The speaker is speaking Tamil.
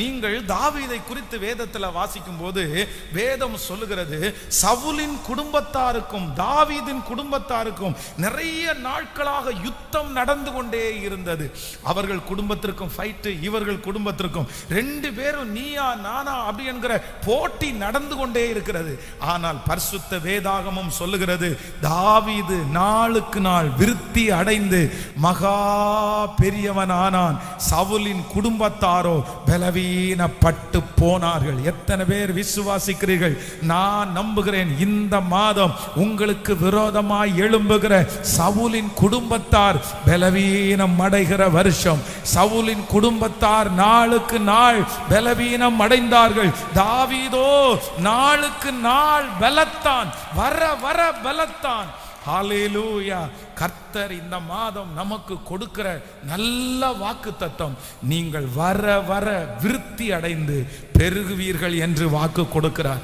நீங்கள் தாவீதை குறித்து வேதத்தில் வாசிக்கும் போது வேதம் சொல்லுகிறது சவுலின் குடும்பத்தாருக்கும் தாவீதின் குடும்பத்தாருக்கும் நிறைய நாட்களாக யுத்தம் நடந்து கொண்டே இருந்தது. அவர்கள் குடும்பத்திற்கும் ஃபைட்டு இவர்கள் குடும்பத்திற்கும் ரெண்டு பேரும் நீயா நானா அப்படி என்கிற போட்டி நடந்து கொண்டே இருக்கிறது. ஆனால் பரிசுத்த வேதாகமும் சொல்லுகிறது தாவீது நாளுக்கு நாள் விருத்தி அடைந்து மகா பெரியவனானான். சவுலின் குடும்பத்தாரோ பலவீனப்பட்டு போனார்கள். எத்தனை பேர் விசுவாசிக்கிறீர்கள்? நான் நம்புகிறேன் இந்த மாதம் உங்களுக்கு விரோதமாய் எழும்புகிற சவுலின் குடும்பத்தார் பலவீனம் அடைகிற வருஷம். சவுலின் குடும்பத்தார் நாளுக்கு நாள் பலவீனம் அடைந்தார்கள். தாவீதோ நாளுக்கு நாள் பலத்தான். வர வர பலத்தான். ஹாலேலூயா கர்த்தர் இந்த மாதம் நமக்கு கொடுக்கிற நல்ல வாக்கு தத்தம் நீங்கள் வர வர விருத்தி அடைந்து பெருகுவீர்கள் என்று வாக்கு கொடுக்கிறார்.